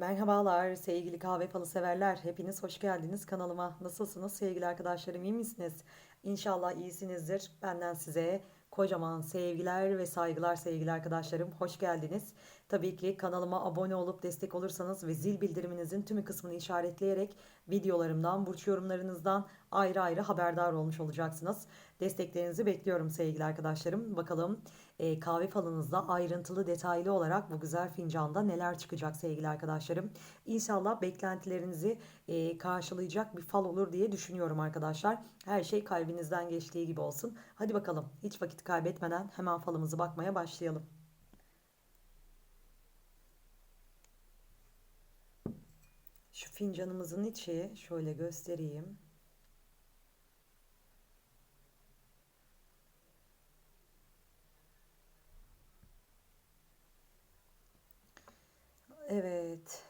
Merhabalar sevgili kahve falı severler. Hepiniz hoş geldiniz kanalıma. Nasılsınız sevgili arkadaşlarım? iyi misiniz? İnşallah iyisinizdir. Benden size kocaman sevgiler ve saygılar sevgili arkadaşlarım. Hoş geldiniz. Tabii ki kanalıma abone olup destek olursanız ve zil bildiriminizin tümü kısmını işaretleyerek videolarımdan, burç yorumlarınızdan ayrı ayrı haberdar olmuş olacaksınız. Desteklerinizi bekliyorum sevgili arkadaşlarım. Bakalım e, kahve falınızda ayrıntılı detaylı olarak bu güzel fincanda neler çıkacak sevgili arkadaşlarım. İnşallah beklentilerinizi e, karşılayacak bir fal olur diye düşünüyorum arkadaşlar. Her şey kalbinizden geçtiği gibi olsun. Hadi bakalım hiç vakit kaybetmeden hemen falımızı bakmaya başlayalım. Şu fincanımızın içi şöyle göstereyim. Evet.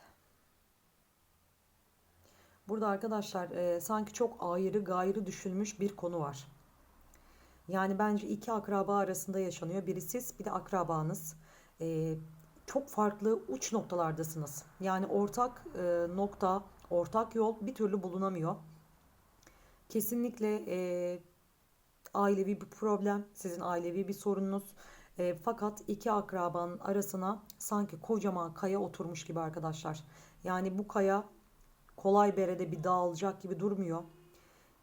Burada arkadaşlar e, sanki çok ayrı gayrı düşünmüş bir konu var. Yani bence iki akraba arasında yaşanıyor. Biri siz bir de akrabanız. E, çok farklı uç noktalardasınız. Yani ortak e, nokta, ortak yol bir türlü bulunamıyor. Kesinlikle e, ailevi bir problem, sizin ailevi bir sorununuz. E, fakat iki akrabanın arasına sanki kocaman kaya oturmuş gibi arkadaşlar. Yani bu kaya kolay berede bir dağılacak gibi durmuyor.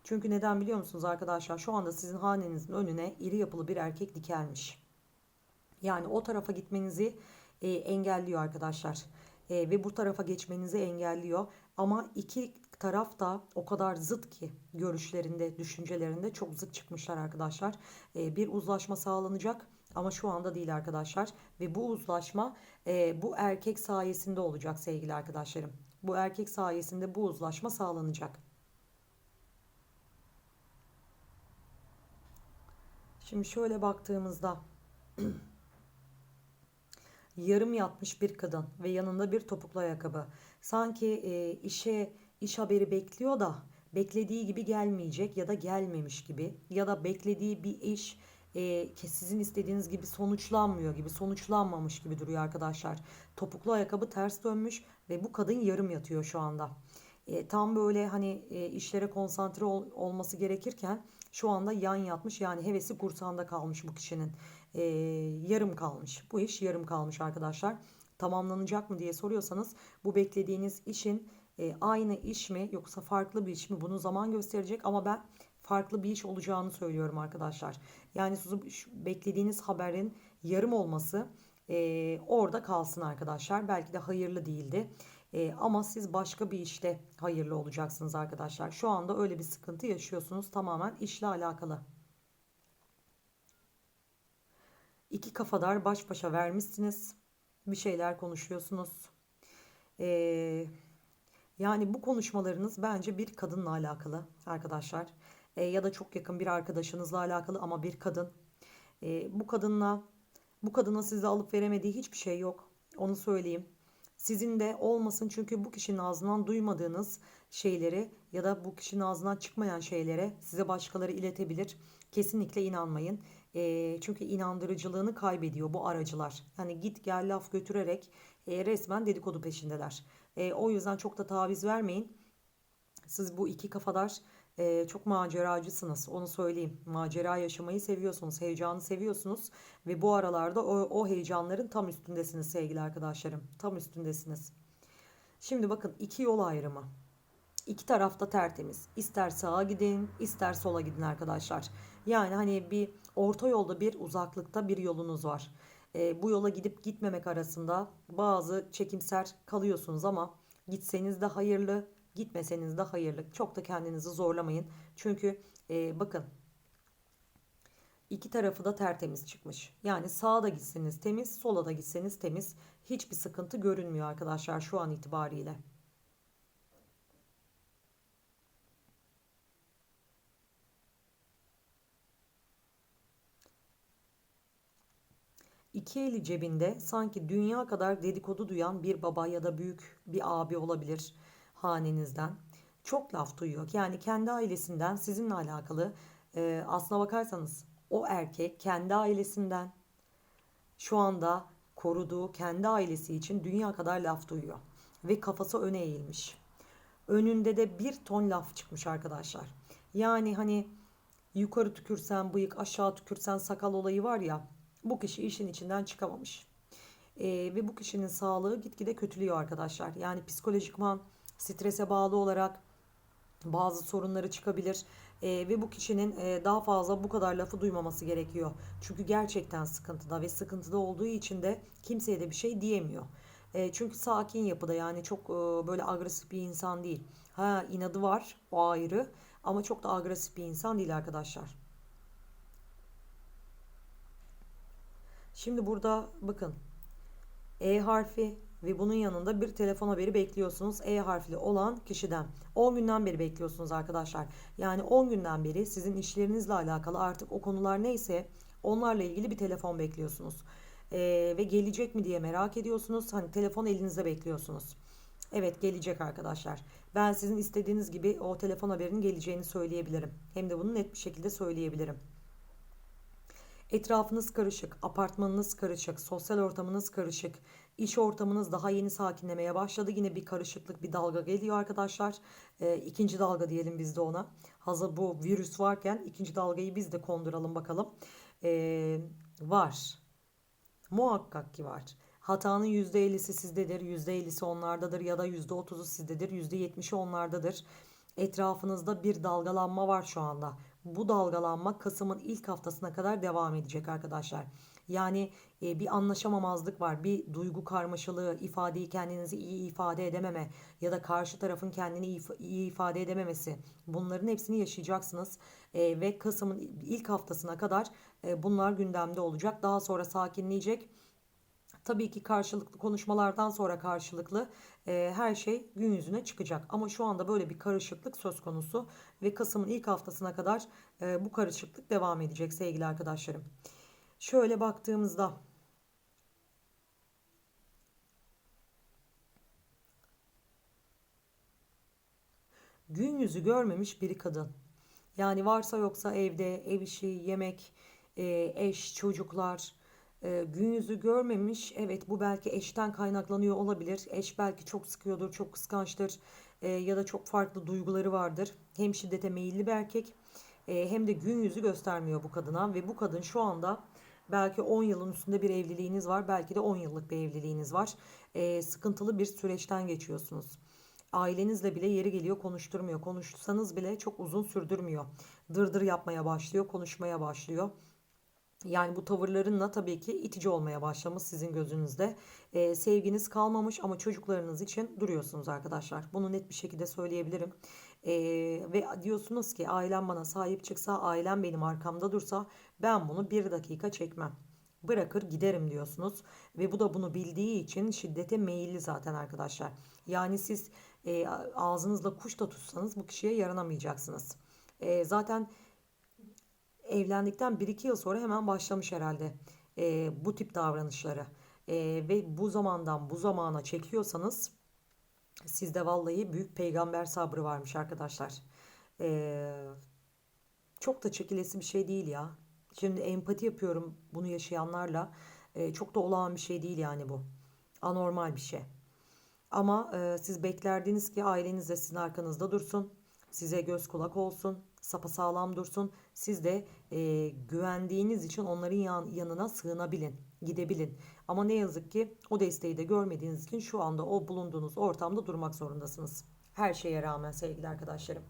Çünkü neden biliyor musunuz arkadaşlar? Şu anda sizin hanenizin önüne iri yapılı bir erkek dikelmiş. Yani o tarafa gitmenizi e, engelliyor arkadaşlar. E, ve bu tarafa geçmenizi engelliyor. Ama iki taraf da o kadar zıt ki görüşlerinde, düşüncelerinde çok zıt çıkmışlar arkadaşlar. E, bir uzlaşma sağlanacak ama şu anda değil arkadaşlar. Ve bu uzlaşma e, bu erkek sayesinde olacak sevgili arkadaşlarım. Bu erkek sayesinde bu uzlaşma sağlanacak. Şimdi şöyle baktığımızda yarım yatmış bir kadın ve yanında bir topuklu ayakkabı. Sanki e, işe iş haberi bekliyor da beklediği gibi gelmeyecek ya da gelmemiş gibi ya da beklediği bir iş e, sizin istediğiniz gibi sonuçlanmıyor gibi sonuçlanmamış gibi duruyor arkadaşlar. Topuklu ayakkabı ters dönmüş ve bu kadın yarım yatıyor şu anda. E, tam böyle hani e, işlere konsantre ol, olması gerekirken şu anda yan yatmış yani hevesi kursağında kalmış bu kişinin. E, yarım kalmış. Bu iş yarım kalmış arkadaşlar. Tamamlanacak mı diye soruyorsanız bu beklediğiniz işin e, aynı iş mi yoksa farklı bir iş mi bunu zaman gösterecek ama ben farklı bir iş olacağını söylüyorum arkadaşlar. Yani sizin beklediğiniz haberin yarım olması e, orada kalsın arkadaşlar. Belki de hayırlı değildi. E, ama siz başka bir işte hayırlı olacaksınız arkadaşlar. Şu anda öyle bir sıkıntı yaşıyorsunuz. Tamamen işle alakalı. İki kafadar baş başa vermişsiniz. Bir şeyler konuşuyorsunuz. Eee... Yani bu konuşmalarınız bence bir kadınla alakalı arkadaşlar. E, ya da çok yakın bir arkadaşınızla alakalı ama bir kadın. E, bu kadınla bu kadına size alıp veremediği hiçbir şey yok. Onu söyleyeyim. Sizin de olmasın çünkü bu kişinin ağzından duymadığınız şeyleri ya da bu kişinin ağzından çıkmayan şeylere size başkaları iletebilir. Kesinlikle inanmayın. E, çünkü inandırıcılığını kaybediyor bu aracılar. Hani git gel laf götürerek e, resmen dedikodu peşindeler. E, o yüzden çok da taviz vermeyin. Siz bu iki kafadar e, çok maceracısınız. Onu söyleyeyim. Macera yaşamayı seviyorsunuz. Heyecanı seviyorsunuz. Ve bu aralarda o, o heyecanların tam üstündesiniz sevgili arkadaşlarım. Tam üstündesiniz. Şimdi bakın iki yol ayrımı. İki tarafta tertemiz. İster sağa gidin, ister sola gidin arkadaşlar. Yani hani bir orta yolda bir uzaklıkta bir yolunuz var. E, bu yola gidip gitmemek arasında bazı çekimser kalıyorsunuz ama gitseniz de hayırlı, gitmeseniz de hayırlı. Çok da kendinizi zorlamayın. Çünkü e, bakın iki tarafı da tertemiz çıkmış. Yani sağa da gitseniz temiz, sola da gitseniz temiz. Hiçbir sıkıntı görünmüyor arkadaşlar şu an itibariyle. İki eli cebinde sanki dünya kadar dedikodu duyan bir baba ya da büyük bir abi olabilir hanenizden. Çok laf duyuyor. Yani kendi ailesinden sizinle alakalı e, aslına bakarsanız o erkek kendi ailesinden şu anda koruduğu kendi ailesi için dünya kadar laf duyuyor. ve kafası öne eğilmiş. Önünde de bir ton laf çıkmış arkadaşlar. Yani hani yukarı tükürsen bıyık aşağı tükürsen sakal olayı var ya bu kişi işin içinden çıkamamış. Ee, ve bu kişinin sağlığı gitgide kötülüyor arkadaşlar. Yani psikolojikman strese bağlı olarak bazı sorunları çıkabilir. Ee, ve bu kişinin e, daha fazla bu kadar lafı duymaması gerekiyor. Çünkü gerçekten sıkıntıda ve sıkıntıda olduğu için de kimseye de bir şey diyemiyor. E, çünkü sakin yapıda yani çok e, böyle agresif bir insan değil. Ha inadı var o ayrı ama çok da agresif bir insan değil arkadaşlar. Şimdi burada bakın E harfi ve bunun yanında bir telefon haberi bekliyorsunuz E harfli olan kişiden. 10 günden beri bekliyorsunuz arkadaşlar. Yani 10 günden beri sizin işlerinizle alakalı artık o konular neyse onlarla ilgili bir telefon bekliyorsunuz. Ee, ve gelecek mi diye merak ediyorsunuz. Hani telefon elinizde bekliyorsunuz. Evet gelecek arkadaşlar. Ben sizin istediğiniz gibi o telefon haberinin geleceğini söyleyebilirim. Hem de bunu net bir şekilde söyleyebilirim. Etrafınız karışık, apartmanınız karışık, sosyal ortamınız karışık, iş ortamınız daha yeni sakinlemeye başladı. Yine bir karışıklık, bir dalga geliyor arkadaşlar. E, ikinci dalga diyelim biz de ona. Hazır bu virüs varken ikinci dalgayı biz de konduralım bakalım. E, var. Muhakkak ki var. Hatanın %50'si sizdedir, %50'si onlardadır ya da %30'u sizdedir, %70'i onlardadır. Etrafınızda bir dalgalanma var şu anda. Bu dalgalanma Kasım'ın ilk haftasına kadar devam edecek arkadaşlar. Yani e, bir anlaşamamazlık var, bir duygu karmaşalığı, ifadeyi kendinizi iyi ifade edememe ya da karşı tarafın kendini iyi, ifade edememesi. Bunların hepsini yaşayacaksınız e, ve Kasım'ın ilk haftasına kadar e, bunlar gündemde olacak. Daha sonra sakinleyecek Tabii ki karşılıklı konuşmalardan sonra karşılıklı e, her şey gün yüzüne çıkacak. Ama şu anda böyle bir karışıklık söz konusu ve Kasım'ın ilk haftasına kadar e, bu karışıklık devam edecek sevgili arkadaşlarım. Şöyle baktığımızda gün yüzü görmemiş biri kadın. Yani varsa yoksa evde ev işi, yemek, e, eş, çocuklar e, gün yüzü görmemiş. Evet bu belki eşten kaynaklanıyor olabilir. Eş belki çok sıkıyordur, çok kıskançtır e, ya da çok farklı duyguları vardır. Hem şiddete meyilli bir erkek e, hem de gün yüzü göstermiyor bu kadına ve bu kadın şu anda belki 10 yılın üstünde bir evliliğiniz var, belki de 10 yıllık bir evliliğiniz var. E, sıkıntılı bir süreçten geçiyorsunuz. Ailenizle bile yeri geliyor konuşturmuyor. Konuşsanız bile çok uzun sürdürmüyor. Dırdır yapmaya başlıyor, konuşmaya başlıyor. Yani bu tavırlarınla tabii ki itici olmaya başlamış sizin gözünüzde. Ee, sevginiz kalmamış ama çocuklarınız için duruyorsunuz arkadaşlar. Bunu net bir şekilde söyleyebilirim. Ee, ve diyorsunuz ki ailem bana sahip çıksa, ailem benim arkamda dursa ben bunu bir dakika çekmem. Bırakır giderim diyorsunuz. Ve bu da bunu bildiği için şiddete meyilli zaten arkadaşlar. Yani siz e, ağzınızla kuş da tutsanız bu kişiye yaranamayacaksınız. E, zaten evlendikten 1-2 yıl sonra hemen başlamış herhalde e, bu tip davranışları. E, ve bu zamandan bu zamana çekiyorsanız sizde vallahi büyük peygamber sabrı varmış arkadaşlar. E, çok da çekilesi bir şey değil ya. Şimdi empati yapıyorum bunu yaşayanlarla. E, çok da olağan bir şey değil yani bu. Anormal bir şey. Ama e, siz beklerdiniz ki aileniz de sizin arkanızda dursun. Size göz kulak olsun sapasağlam dursun. Siz de e, güvendiğiniz için onların yan, yanına sığınabilin, gidebilin. Ama ne yazık ki o desteği de görmediğiniz için şu anda o bulunduğunuz ortamda durmak zorundasınız. Her şeye rağmen sevgili arkadaşlarım.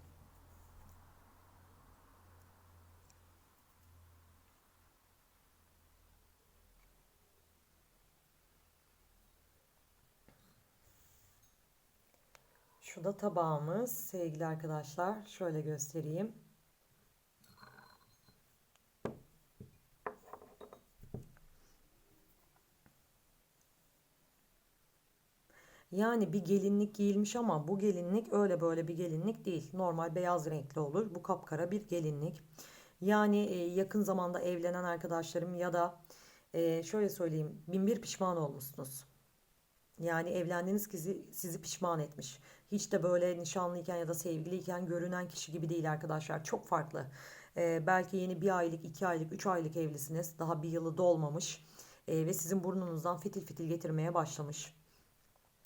Şu da tabağımız sevgili arkadaşlar. Şöyle göstereyim. Yani bir gelinlik giyilmiş ama bu gelinlik öyle böyle bir gelinlik değil. Normal beyaz renkli olur. Bu kapkara bir gelinlik. Yani e, yakın zamanda evlenen arkadaşlarım ya da e, şöyle söyleyeyim bin bir pişman olmuşsunuz. Yani evlendiğiniz kişi sizi pişman etmiş. Hiç de böyle nişanlıyken ya da sevgiliyken görünen kişi gibi değil arkadaşlar. Çok farklı. Ee, belki yeni bir aylık, iki aylık, üç aylık evlisiniz. Daha bir yılı dolmamış. Ee, ve sizin burnunuzdan fitil fitil getirmeye başlamış.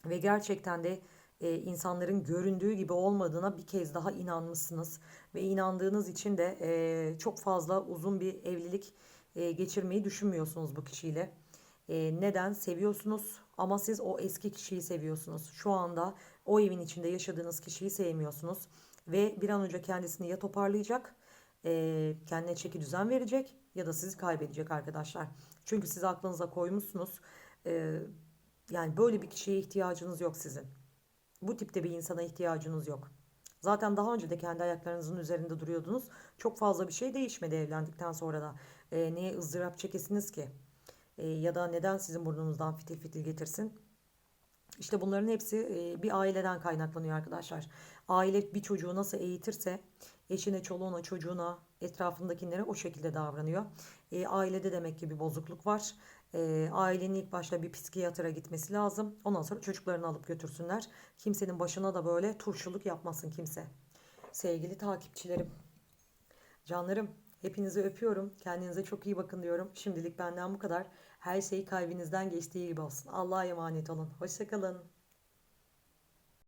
ve gerçekten de e, insanların göründüğü gibi olmadığına bir kez daha inanmışsınız ve inandığınız için de e, çok fazla uzun bir evlilik e, geçirmeyi düşünmüyorsunuz bu kişiyle. E, neden? Seviyorsunuz ama siz o eski kişiyi seviyorsunuz. Şu anda o evin içinde yaşadığınız kişiyi sevmiyorsunuz ve bir an önce kendisini ya toparlayacak, e, kendine çeki düzen verecek ya da sizi kaybedecek arkadaşlar. Çünkü siz aklınıza koymuşsunuz. E, yani böyle bir kişiye ihtiyacınız yok sizin. Bu tipte bir insana ihtiyacınız yok. Zaten daha önce de kendi ayaklarınızın üzerinde duruyordunuz. Çok fazla bir şey değişmedi evlendikten sonra da. E, neye ızdırap çekesiniz ki? E, ya da neden sizin burnunuzdan fitil fitil getirsin? İşte bunların hepsi e, bir aileden kaynaklanıyor arkadaşlar. Aile bir çocuğu nasıl eğitirse eşine, çoluğuna, çocuğuna, etrafındakilere o şekilde davranıyor. E, ailede demek ki bir bozukluk var. E, ailenin ilk başta bir psikiyatra gitmesi lazım. Ondan sonra çocuklarını alıp götürsünler. Kimsenin başına da böyle turşuluk yapmasın kimse. Sevgili takipçilerim, canlarım, hepinizi öpüyorum. Kendinize çok iyi bakın diyorum. Şimdilik benden bu kadar. Her şey kalbinizden geçtiği gibi olsun. Allah'a emanet olun. Hoşçakalın.